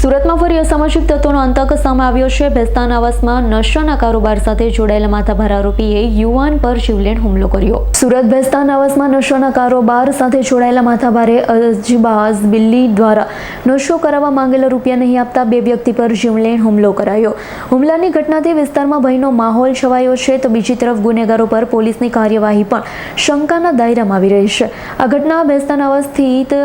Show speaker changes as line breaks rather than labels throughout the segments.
સુરતમાં ફરી અસામાજિક તત્વોનો અંતક સામે આવ્યો છે. ભેસ્તાન આવાસમાં નશાના કારોબાર સાથે જોડાયેલા માથાભાર આરોપીએ યુવાન પર જીવલેણ હુમલો કર્યો. સુરત ભેસ્તાન આવાસમાં નશાના કારોબાર સાથે જોડાયેલા માથાભારે અજીબાઝ બિલ્લી દ્વારા નશો કરાવવા માંગેલા રૂપિયા નહીં આપતા બે વ્યક્તિ પર જીવલેણ હુમલો કરાયો. હુમલાની ઘટનાથી વિસ્તારમાં ભયનો માહોલ છવાયો છે તો બીજી તરફ ગુનેગારો પર પોલીસની કાર્યવાહી પણ શંકાના દાયરામાં આવી રહી છે. આ ઘટના ભેસ્તાન આવાસ સ્થિત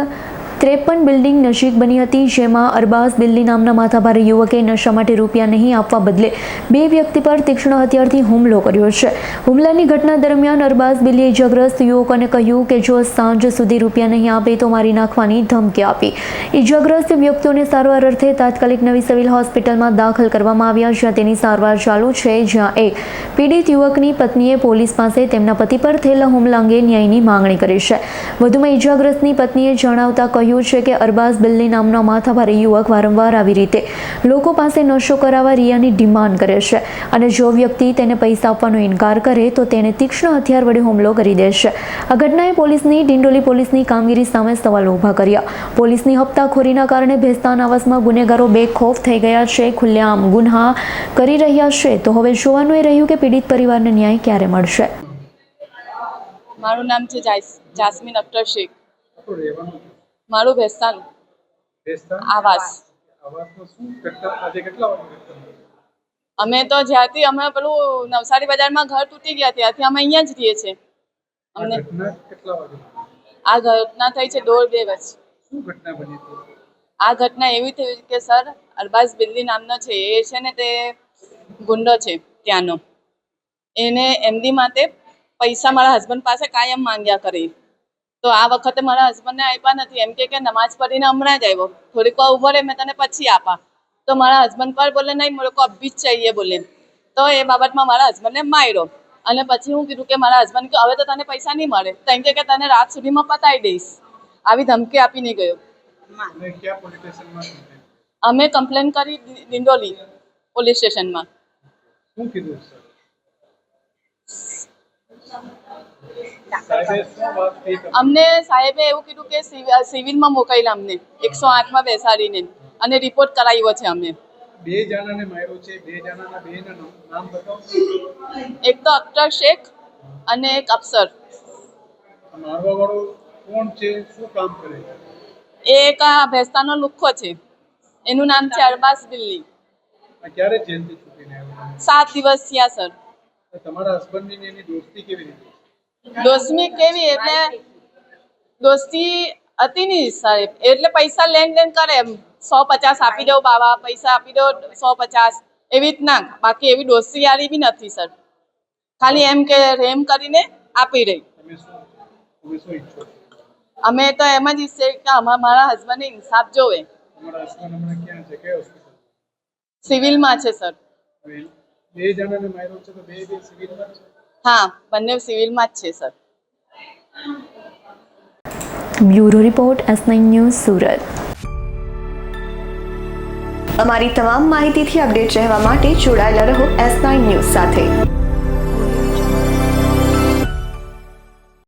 ત્રેપન બિલ્ડિંગ નજીક બની હતી, જેમાં અરબાઝ બિલ્લી નામના માથાભારે યુવકે નશા માટે રૂપિયા નહીં આપવા બદલે બે વ્યક્તિ પર તીક્ષ્ણ હથિયારથી હુમલો કર્યો છે. હુમલાની ઘટના દરમિયાન અરબાઝ બિલ્લીએ ઇજાગ્રસ્ત યુવકોને કહ્યું કે જો સાંજ સુધી રૂપિયા નહીં આપે તો મારી નાખવાની ધમકી આપી. ઇજાગ્રસ્ત વ્યક્તિઓને સારવાર અર્થે તાત્કાલિક નવી સિવિલ હોસ્પિટલમાં દાખલ કરવામાં આવ્યા, જ્યાં તેની સારવાર ચાલુ છે, જ્યાં એક પીડિત યુવકની પત્નીએ પોલીસ પાસે તેમના પતિ પર થયેલા હુમલા અંગે ન્યાયની માંગણી કરી છે. વધુમાં ઇજાગ્રસ્તની પત્નીએ જણાવતા કહ્યું છે કે અરબાઝ બિલ્લી નામનો માથાભારે યુવક વારંવાર આવી રીતે લોકો પાસે નશો કરાવવા રિયાની ડિમાન્ડ કરે છે અને જો વ્યક્તિ તેને પૈસા આપવાનો ઇનકાર કરે તો તેને તીક્ષ્ણ હથિયાર વડે હુમલો કરી દેશે આ ઘટનાએ પોલીસની, ડિંડોલી પોલીસની કામગીરી સામે સવાલો ઊભા કર્યા. પોલીસની હપ્તાખોરીના કારણે ભેસ્તાન આવાસમાં ગુનેગારો બેખોફ થઈ ગયા છે. ખુલ્લેઆમ ગુન્હા કરી રહ્યા છે. તો હવે જોવાનું એ રહ્યું કે પીડિત પરિવારને ન્યાય ક્યારે મળશે?
મારું નામ છે જાસ- જાસ્મીન અખ્તર શેખ મારું ભેસ્તાન આવાસ. અમે તો જ્યારથી અમે પેલું નવસારી બજારમાં ઘર તૂટી ગયા ત્યારથી અમે અહીંયા જ રહીએ છીએ.
આ
અમને
ઘટના
આ ઘટના થઈ છે દોઢ બે વર્ષ આ ઘટના એવી થઈ કે સર અરબાઝ બિલ્લી નામનો છે એ છે ને તે ગુંડો છે ત્યાંનો. એને એમડી માટે પૈસા મારા હસબન્ડ પાસે કાયમ માંગ્યા કરી. તો આ વખતે મારા હસબન્ડને આપ્યા નથી. એમ કે નમાજ પઢીને હમણાં જ આવ્યો. થોડીક વાર ઊભો રે મેં તને પછી આપા. તો મારા હસબન્ડ પર બોલે નહીં મેરે કો અભી જ ચાહીએ બોલે. તો એ બાબતમાં મારા હસબન્ડને માર્યો. અને પછી હું કીધું કે મારા હસબન્ડ કે હવે તો તને પૈસા નહીં મળે. તો એમ કે તને રાત સુધીમાં પતાવી દઈશ. આવી ધમકી આપીને ગયો. અમે કમ્પ્લેન કરી દિંડોલી પોલીસ સ્ટેશનમાં.
શું કીધું સર
અમને સાહેબે એવું કીધું કે સિવિ- સિવિલમાં મોકલ્યા અમને. એકસો આઠમાં બેસાડીને. અને રિપોર્ટ કરાવ્યો છે અમે
બે જણાને માર્યો છે. બે જણાના બે નામ બતાવો.
એક તો અખ્તર શેખ અને એક અફસર.
મારવા વાળો કોણ છે? શું કામ કરે છે?
એ એક આ ભેસ્તાનો લુખ્ખો છે. એનું નામ છે અરબાસ દિલ્હી
ક્યારે જેલથી છૂટીને આવ્યો?
સાત દિવસ થયા સર.
તમારા હસબન્ડની એની દોસ્તી કેવી રીતે?
દોસ્તી કેવી એટલે દોસ્તી હતી નહીં સાહેબ એટલે પૈસા લેન દેન કરે એમ. સો પચાસ આપી દો બાબા પૈસા આપી દો સો પચાસ. એવી રીતના બાકી એવી દોસ્તી યારી બી નથી સર. ખાલી એમ કે રેમ કરીને આપી રહી. અમે તો એમ જ ઈચ્છે કે અમારા મારા હસબન્ડને ઇન્સાફ જોવે. સિવિલમાં છે સર.
બે જણાને માર્યો છે તો બે બે સિવિલમાં છે?
હા બંને સિવિલમાં જ છે sir.
Bureau report S nine news Surat.
અમારી તમામ માહિતીથી અપડેટ રહેવા માટે જોડાયેલા રહો એસ નાઇન ન્યૂઝ સાથે.